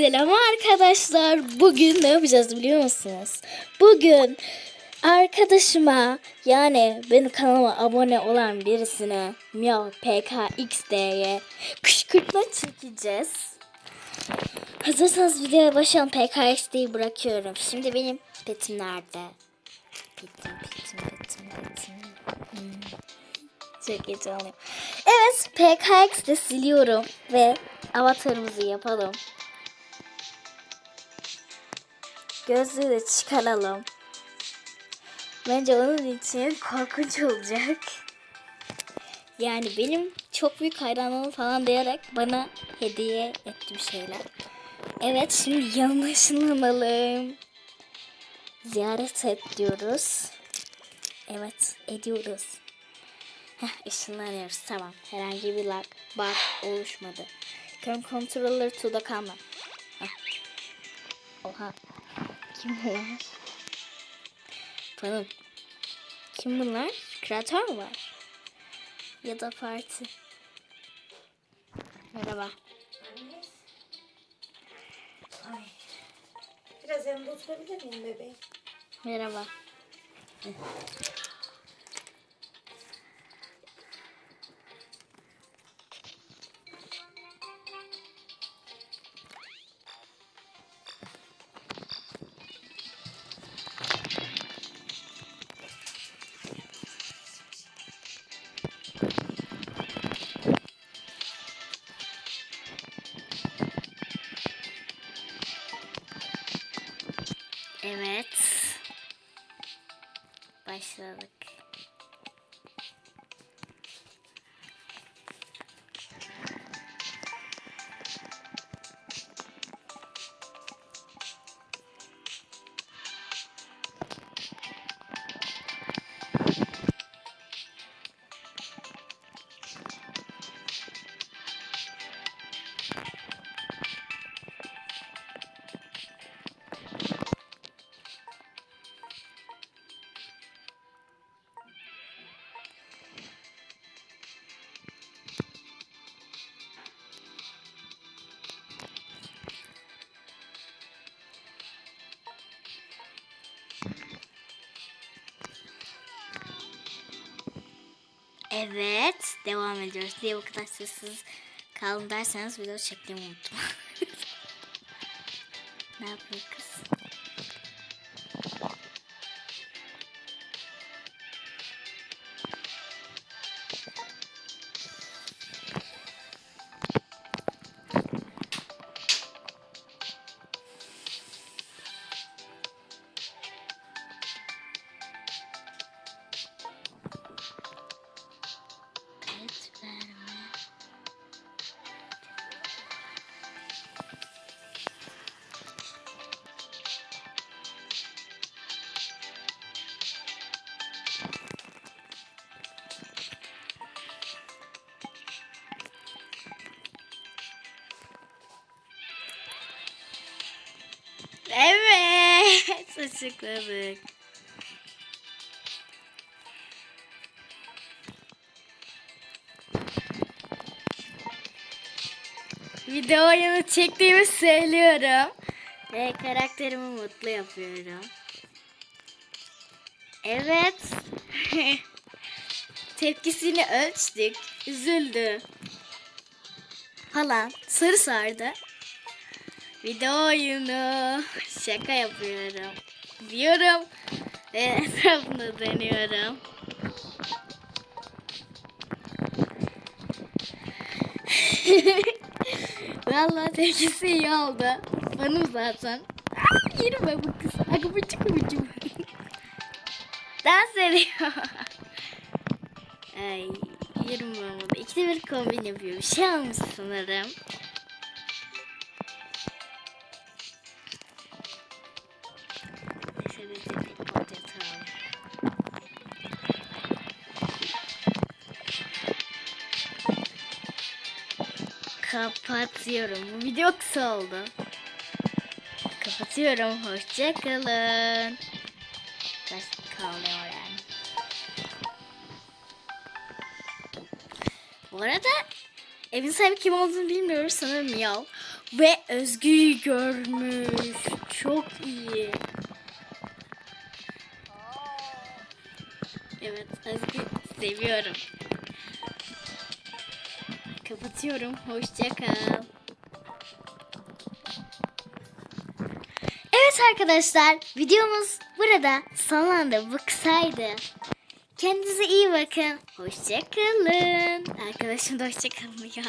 Selam arkadaşlar. Bugün ne yapacağız biliyor musunuz? Bugün arkadaşıma yani benim kanalıma abone olan birisine Miao PKXD'ye kışkırtma çekeceğiz. Hazırsanız videoya başlayalım. PKXD'yi bırakıyorum. Şimdi benim petim nerede? Petim, petim, petim, petim. Hmm. Çok heyecanlıyım. Evet, PKX'de siliyorum ve avatarımızı yapalım. Gözlüğü de çıkaralım. Bence onun için korkunç olacak. Yani benim çok büyük hayranlığım falan diyerek bana hediye etti bir şeyler. Evet şimdi yanına ışınlanalım. Ziyaret et diyoruz. Evet ediyoruz. Heh, ışınlanıyoruz tamam. Herhangi bir lag, bug oluşmadı. Current controller to the camera. Heh. Oha. Kim bunlar? Tanım. Kim bunlar? Kreatör var? Ya da parti. Merhaba. Ay. Biraz yanında oturabilir miyim bebeğim? Merhaba. Evet. Başladık. Evet. Devam ediyoruz. Diye bu kadar sessiz kalın derseniz video çekmeyi unuttum. ne yapıyor kız? Açıkladık. Video oyunu çektiğimi söylüyorum. Ve karakterimi mutlu yapıyorum. Evet. Tepkisini ölçtük. Üzüldü. Falan. Sarı sardı. Video oyunu. Şaka yapıyorum. Diyorum. Ve etrafında dönüyorum. Vallahi tepkisi iyi oldu. Benim zaten. Aa, ben bu kız. Akıbıcı kıbıcı. Dans ediyor. Ay ben bunu. İkide bir kombin yapıyor. Bir şey almış sanırım. Kapatıyorum. Bu video kısa oldu. Kapatıyorum. Hoşçakalın. Kalıyor yani. Bu arada Evin sahibi kim olduğunu bilmiyoruz sanırım Miyav. Ve Özgü'yü görmüş. Çok iyi. Evet Özgü seviyorum. Kapatıyorum. Hoşça kal. Evet arkadaşlar videomuz burada sonlandı. Bu kısaydı. Kendinize iyi bakın. Hoşça kalın. Arkadaşım da hoşça kalın ya.